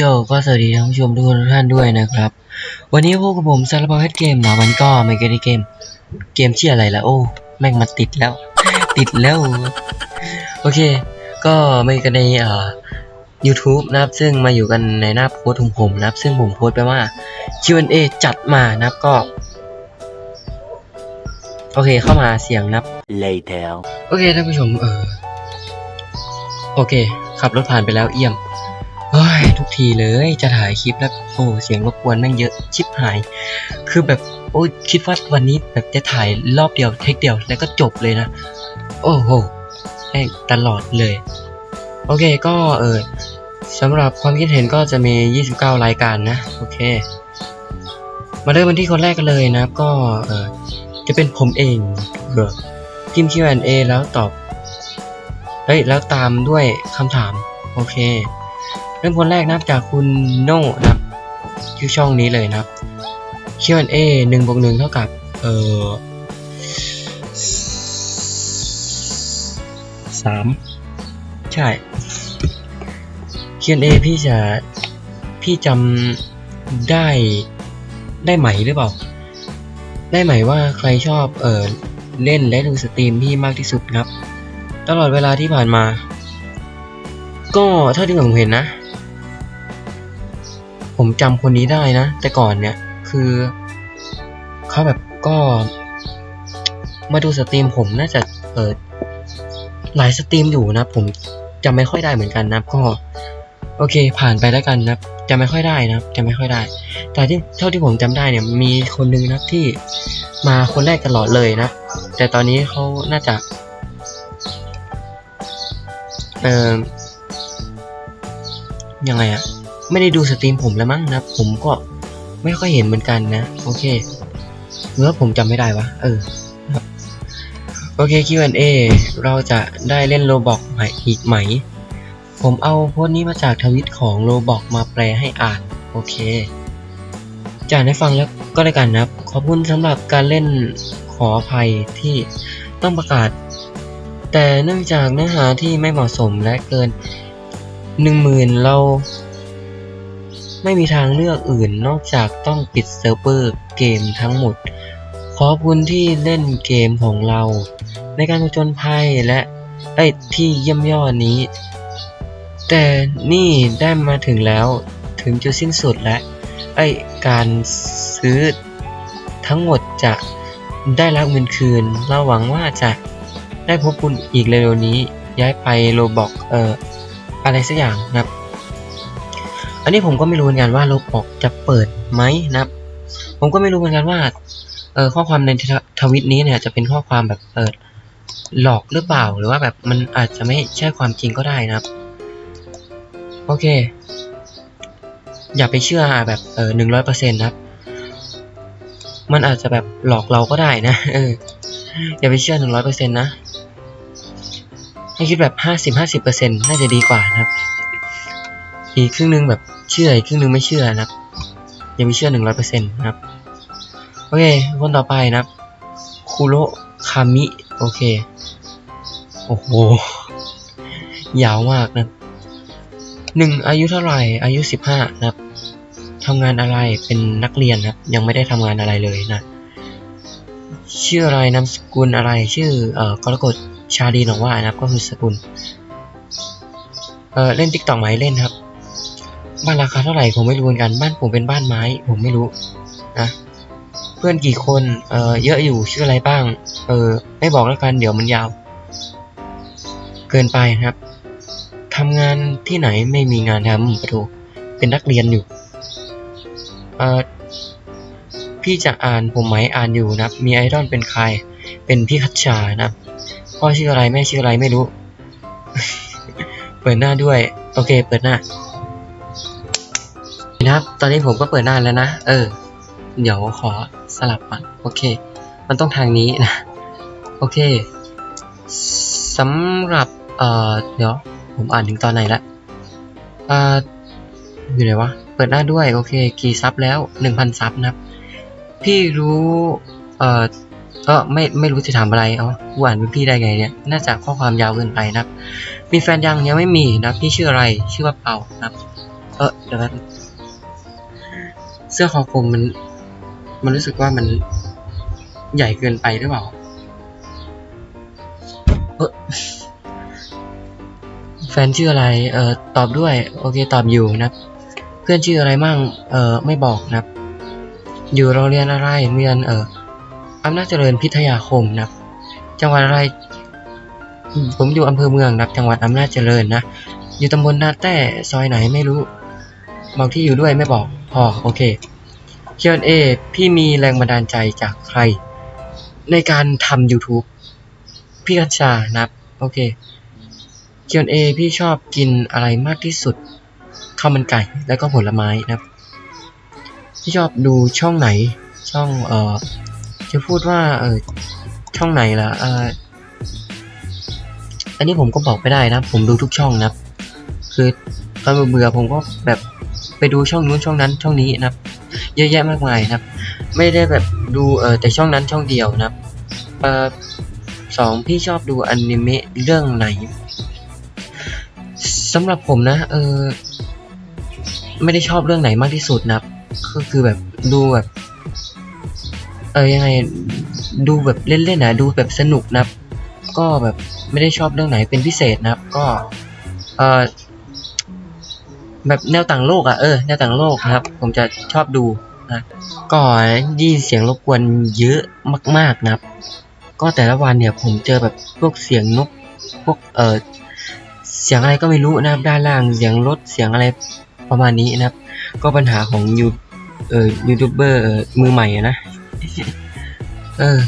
เอ้ยโยก็สวัสดีท่านผู้ชมทุกท่านด้วยนะครับ วันนี้พวกกับผมซาลาบาเฮดเกมนะมันก็ไม่เกมเกม เกมชื่ออะไรละโอ้แม่งมาติดแล้ว ติดแล้ว โอเค ก็มากันในเอ่อ YouTube นะครับ ซึ่งมาอยู่กันในหน้าโพสต์ของผมนะครับ ซึ่งผมโพสต์ไปว่า Q&A จัดมานะครับก็ โอเคเข้ามาเสียงนับ later โอเคท่านผู้ชมเออโอเค ขับรถผ่านไปแล้วเอี่ยม เฮ้ยทุกทีเลยจะถ่ายคลิปแล้วโอ้เสียงรบกวนแม่งเยอะชิบหาย คือแบบโอ้คิดว่าวันนี้แบบจะถ่ายรอบเดียวเทคเดียวแล้วก็จบเลยนะ โอ้โหแม่งตลอดเลย โอเคก็เออสำหรับความคิดเห็นก็จะมี 29 รายการนะ โอเค มาเริ่มกันที่คนแรกกันเลยนะก็เออจะเป็นผมเองเบอร์พิมพ์ Q&A แล้วตอบเฮ้ยแล้วตามด้วยคำถาม โอเค เริ่มคนแรกนะครับจากคุณโน่นะครับชื่อช่องนี้เลยนะครับ Q&A หนึ่งบวกหนึ่งเท่ากับ เออสามใช่ Q&A พี่จะพี่จำได้ได้ไหมหรือเปล่า ได้ไหมว่าใครชอบเออเล่นและดูสตรีมพี่มากที่สุดครับ ตลอดเวลาที่ผ่านมา ก็เท่าที่ผมเห็นนะ ผมจำคนนี้ได้นะ แต่ก่อนเนี่ย คือเขาแบบก็มาดูสตรีมผมน่าจะเออหลายสตรีมอยู่นะ ผมจำไม่ค่อยได้เหมือนกันนะก็ โอเค ผ่านไปแล้วกันนะจำไม่ค่อยได้นะจำไม่ค่อยได้ แต่ที่เท่าที่ผมจำได้เนี่ย มีคนหนึงนะที่มาคนแรกตลอดเลยนะ แต่ตอนนี้เขาน่าจะเอ่อยังไงอะ ไม่ได้ดูสตรีมผมแล้วมั้งนะผมก็ไม่ค่อยเห็นเหมือนกันนะ โอเคหรือว่าผมจำไม่ได้วะเออครับโอเค Q&A เราจะได้เล่นโลบอกใหม่อีกไหม ผมเอาโพสต์นี้มาจากทวิตของโลบอกมาแปลให้อ่าน โอเคจะอ่านให้ฟังแล้วก็แล้วกันนะขอบคุณสำหรับการเล่นขออภัยที่ต้องประกาศ แต่เนื่องจากเนื้อหาที่ไม่เหมาะสมและเกินหนึ่งหมื่นเรา ไม่มีทางเลือกอื่นนอกจากต้องปิดเซิร์ฟเวอร์เกมทั้งหมด ขอบคุณที่เล่นเกมของเรา ในการผจญภัยและไอ้ที่เยี่ยมยอดนี้ แต่นี่ได้มาถึงแล้วถึงจุดสิ้นสุดและไอ้การซื้อทั้งหมดจะได้รับเงินคืน เราหวังว่าจะได้พบคุณอีกเร็วๆนี้ย้ายไปโรบอกเอ่ออะไรสักอย่างนะครับ อันนี้ผมก็ไม่รู้เหมือนกันว่าโรบออกจะเปิดไหมนะครับ ผมก็ไม่รู้เหมือนกันว่าเออข้อความในทวทวิตนี้เนี่ยจะเป็นข้อความแบบเออหลอกหรือเปล่าหรือว่าแบบมันอาจจะไม่ใช่ความจริงก็ได้นะครับ โอเค อย่าไปเชื่อแบบเออหนึ่งร้อยเปอร์เซ็นต์นะครับ มันอาจจะแบบหลอกเราก็ได้นะเอออย่าไปเชื่อหนึ่งร้อยเปอร์เซ็นต์นะให้คิดแบบห้าสิบห้าสิบเปอร์เซ็นต์น่าจะดีกว่านะครับ อีกครึ่งหนึงแบบเชื่ออีกครึ่งหนึงไม่เชื่อนะครับย่าไปเชื่อหนึ่งร้อยเปอร์เซ็นต์นะครับ โอเค คนต่อไปนะครับคุโรคามิ โอเค โอ้โห ยาวมากนะหนึ่งอายุเท่าไหร่ อายุสิบห้านะครับทำงานอะไรเป็นนักเรียนนะครับ ยังไม่ได้ทำงานอะไรเลยนะ ชื่ออะไรนามสกุลอะไรชื่อเอ่อกรกฎชาดีหนองว่านะครับ ก็คือสกุลเอ่อเล่นติ๊กต็อกไหมเล่นครับ บ้านราคาเท่าไหร่ผมไม่รู้เหมือนกัน บ้านผมเป็นบ้านไม้ ผมไม่รู้นะ เพื่อนกี่คน เอ่อเยอะอยู่ชื่ออะไรบ้าง เออ ไม่บอกแล้วกันเดี๋ยวมันยาว เกินไปนะครับทำงานที่ไหนไม่มีงานทำปะโถเป็นนักเรียนอยู่ เอ่อพี่จะอ่านผมไหมอ่านอยู่นะครับ มีไอดอลเป็นใคร เป็นพี่คัชชานะครับพ่อชื่ออะไรแม่ชื่ออะไรไม่รู้ เปิดหน้าด้วย โอเค เปิดหน้า นะครับ ตอนนี้ผมก็เปิดหน้าแล้วนะ เออ เดี๋ยวขอสลับก่อนโอเค มันต้องทางนี้นะ โอเคสำหรับ เอ่อ เดี๋ยว ผมอ่านถึงตอนไหนละอ่าอยู่ไหนวะ เปิดหน้าด้วย โอเค กี่ซับแล้วหนึ่งพันซับนะครับ พี่รู้ เอ่อเออไม่ไม่รู้จะถามอะไรเอากูอ่านเป็นพี่ได้ไงเนี่ยน่าจะข้อความยาวเกินไปนะครับ มีแฟนยังยังไม่มีนะพี่ชื่ออะไรชื่อว่าเปานะครับ เออเดี๋ยวแป๊บ เสื้อคอคลุมมัน มันรู้สึกว่ามันใหญ่เกินไปหรือเปล่าเออแฟนชื่ออะไร เออตอบด้วย โอเค ตอบอยู่นะ เพื่อนชื่ออะไรมั่ง เออไม่บอกนะ อยู่โรงเรียนอะไรเรียน เอ่ออำนาจเจริญพิทยาคมนะ จังหวัดอะไร ผมอยู่อำเภอเมืองนะจังหวัดอำนาจเจริญนะ อยู่ตำบลนาแต้ ซอยไหนไม่รู้ บอกที่อยู่ด้วยไม่บอก พอโอเค Q&A พี่มีแรงบันดาลใจจากใคร ในการทำ YouTube พี่กัญชานะครับ โอเค Q&A พี่ชอบกินอะไรมากที่สุดข้าวมันไก่แล้วก็ผลไม้นะครับ พี่ชอบดูช่องไหน ช่องเอ่อจะพูดว่าเออช่องไหนล่ะเอออันนี้ผมก็บอกไม่ได้นะ ผมดูทุกช่องนะครับคือตอนเบื่อผมก็แบบ ไปดูช่องนู้นช่องนั้นช่องนี้นะครับ เยอะแยะมากมายนะครับ ไม่ได้แบบดูเออแต่ช่องนั้นช่องเดียวนะครับเออสองพี่ชอบดูอนิเมะเรื่องไหนสำหรับผมนะเออไม่ได้ชอบเรื่องไหนมากที่สุดนะครับ ก็คือแบบดูแบบ เออยังไงดูแบบเล่นๆนะดูแบบสนุกนะครับ ก็แบบไม่ได้ชอบเรื่องไหนเป็นพิเศษนะครับ ก็เออ แบบแนวต่างโลกอะ่ะเออแนวต่างโลกนะครับ ผมจะชอบดูนะก็ยินเสียงรบกวนเยอะมาก ๆนะครับ ก็แต่ละวันเนี่ยผมเจอแบบพวกเสียงนกพวกเออเสียงอะไรก็ไม่รู้นะครับด้านล่างเสียงรถเสียงอะไรประมาณนี้นะครับ ก็ปัญหาของยูเออยูทูบเบอร์มือใหม่นะเออ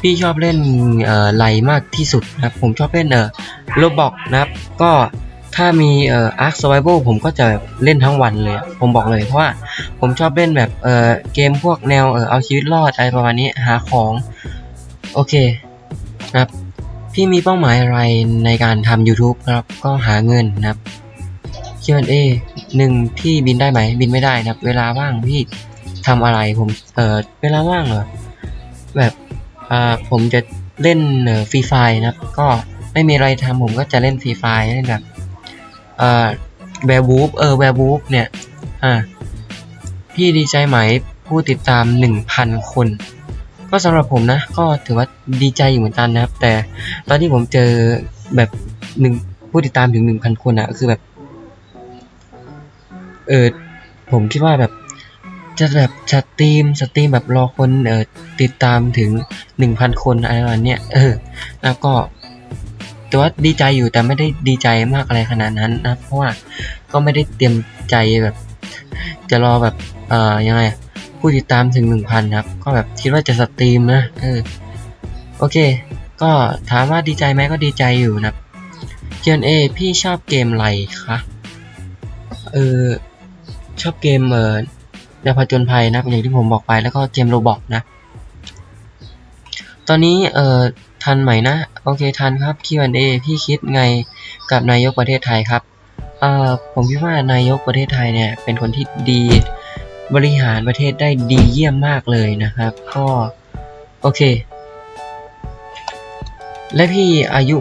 พี่ชอบเล่นเอ่อไลมากที่สุดนะครับ ผมชอบเล่นเอ่อโรบอกนะครับ ก็ ถ้ามีเอ่อ Ark Survival ผมก็จะเล่นทั้งวันเลย ผมบอกเลยเพราะว่าผมชอบเล่นแบบเอ่อเกมพวกแนวเอ่อเอาชีวิตรอดอะไรประมาณนี้หาของ โอเคนะครับ พี่มีเป้าหมายอะไรในการทำ YouTube ครับก็หาเงินนะครับ Q&A หนึ่งพี่บินได้ไหม บินไม่ได้นะครับ เวลาว่างพี่ทำอะไรผมเอ่อเวลาว่างเหรอแบบอ่าผมจะเล่นเอ่อฟรีไฟนะครับ ก็ไม่มีอะไรทำผมก็จะเล่นฟรีไฟเล่นแบบ อ่อแวร์วูฟเออแวร์วูฟเนี่ย อ่า พี่ดีใจไหมผู้ติดตามหนึ่งพันคน ก็สำหรับผมนะ ก็ถือว่าดีใจอยู่เหมือนกันนะครับ แต่ตอนที่ผมเจอแบบหนึ่งผู้ติดตามถึงหนึ่งพันคนอะคือแบบ เออผมคิดว่าแบบจะแบบสตรีมสตรีมแบบรอคนเออติดตามถึงหนึ่งพันคนอะไรประมาณเนี้ยเออ แล้วก็ แต่ว่าดีใจอยู่แต่ไม่ได้ดีใจมากอะไรขนาดนั้นนะเพราะว่าก็ไม่ได้เตรียมใจแบบ จะรอแบบเอ่อยังไงผู้ติดตามถึงหนึ่งพันครับ ก็แบบคิดว่าจะสตรีมนะเออโอเค ก็ถามว่าดีใจไหมก็ดีใจอยู่นะครับ Q&A พี่ชอบเกมอะไรคะเออชอบเกมเออแนวผจญภัยนะอย่างที่ผมบอกไปแล้วก็เกมโรบอกนะ ตอนนี้เออ ทันไหมนะ โอเคทันครับ Q&A พี่คิดไงกับนายกประเทศไทยครับเอ่อผมคิดว่านายกประเทศไทยเนี่ยเป็นคนที่ดีบริหารประเทศได้ดีเยี่ยมมากเลยนะครับ ก็โอเค และพี่อายุ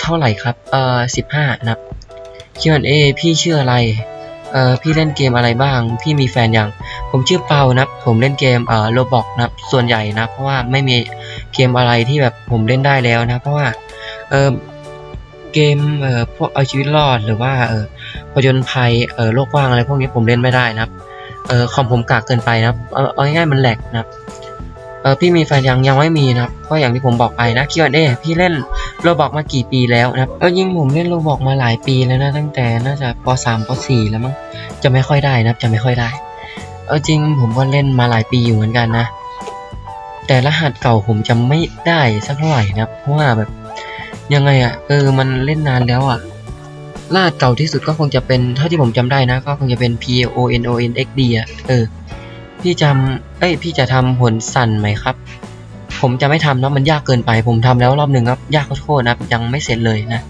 เท่าไหร่ครับ เอ่อสิบห้านะครับ Q&A พี่ชื่ออะไร เออพี่เล่นเกมอะไรบ้าง พี่มีแฟนยัง ผมชื่อเปานะผมเล่นเกมเอ่อโรบอกนะส่วนใหญ่นะ เพราะว่าไม่มีเกมอะไรที่แบบผมเล่นได้แล้วนะ เพราะว่าเออเกมเอ่อพวกเอาชีวิตรอดหรือว่าเออผจญภัยเออโลกกว้างอะไรพวกนี้ผมเล่นไม่ได้นะครับเออคอมผมกากเกินไปนะครับเอาเอาง่ายๆมันแหลกนะครับ ออพี่มีแฟนยังยังไม่มีนะครับก็อย่างที่ผมบอกไปนะ Q&A พี่เล่นโรบอกมากี่ปีแล้วนะครับเออยิ่งผมเล่นโรบอกมาหลายปีแล้วนะตั้งแต่น่าจะป .3 ป .4 แล้วมั้งจะไม่ค่อยได้นะครับจะไม่ค่อยได้เออจริงผมก็เล่นมาหลายปีอยู่เหมือนกันนะ แต่รหัสเก่าผมจำไม่ได้สักเท่าไหร่นะครับเพราะว่าแบบยังไงอะ่ะเออมันเล่นนานแล้วอะ่ะรหัสเก่าที่สุดก็คงจะเป็นเท่าที่ผมจำได้นะ ก็คงจะเป็น P O N O N X D อะเออพี่จำ เอ้ยพี่จะทำผลสั่นไหมครับ ผมจะไม่ทำเนาะมันยากเกินไป ผมทำแล้วรอบหนึ่งครับ ยากโคตรๆนะครับยังไม่เสร็จเลยนะ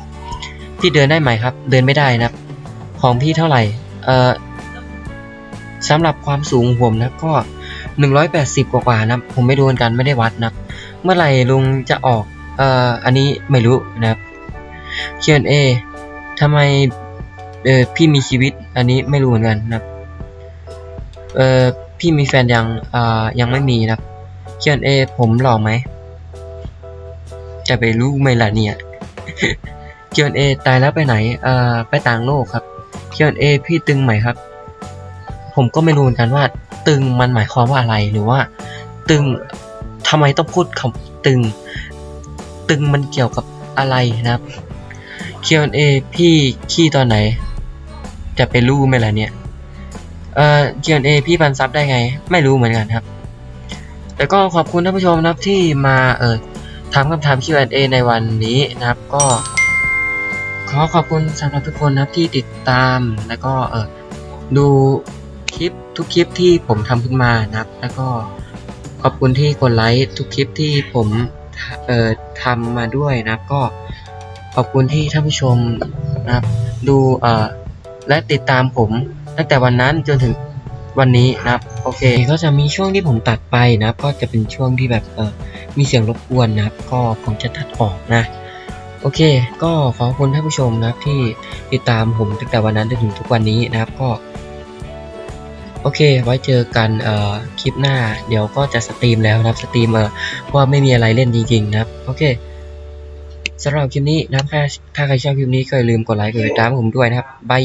พี่เดินได้ไหมครับ เดินไม่ได้นะของพี่เท่าไหร่เอ่อสำหรับความสูงผมนะก็หนึ่งร้อยแปดสิบกว่านะผมไม่ดูนกันไม่ได้วัดนะเมื่อไหร่ลุงจะออกเอ่ออันนี้ไม่รู้นะครับ Q&A ทำไมเออพี่มีชีวิตอันนี้ไม่รู้เหมือนกันนะเออ พี่มีแฟนยังอ่ายังไม่มีนะครับ Q&A ผมหล่อไหม จะไปรู้ไหมล่ะเนี่ย Q&A ตายแล้วไปไหนอ่อไปต่างโลกครับ Q&A พี่ตึงไหมครับ ผมก็ไม่รู้เหมือนกันว่า ตึงมันหมายความว่าอะไรหรือว่า ตึงทำไมต้องพูดคำตึง ตึงมันเกี่ยวกับอะไรนะครับ Q&A พี่ขี้ตอนไหน จะไปรู้ไหมล่ะเนี่ย เอ่อ Q&A พี่บันซับได้ไง ไม่รู้เหมือนกันครับ แต่ก็ขอบคุณท่านผู้ชมนะครับที่มาเอ่อถามคำถาม Q&A ในวันนี้นะครับ ก็ ขอขอบคุณสำหรับทุกคนนะครับที่ติดตามแล้วก็เออดูคลิปทุกคลิปที่ผมทำขึ้นมานะครับ แล้วก็ขอบคุณที่กดไลค์ทุกคลิปที่ผมเอ่อทำมาด้วยนะครับ ก็ขอบคุณที่ท่านผู้ชมนะครับ ดูเอ่อและติดตามผม ตั้งแต่วันนั้นจนถึงวันนี้นะครับโอเคก็จะมีช่วงที่ผมตัดไปนะก็จะเป็นช่วงที่แบบเออมีเสียงรบกวนนะครับ ก็ผมจะตัดออกนะ โอเค ก็ขอบคุณท่านผู้ชมนะครับที่ติดตามผมตั้งแต่วันนั้นจนถึงทุกวันนี้นะครับก็ โอเค ไว้เจอกันเอ่อคลิปหน้า เดี๋ยวก็จะสตรีมแล้วนะครับสตรีมเออว่าไม่มีอะไรเล่นจริงๆนะครับโอเคสำหรับคลิปนี้นะครับถ้าถ้าใครชอบคลิปนี้ก็อย่าลืมกดไลค์กดติดตามผมด้วยนะครับบาย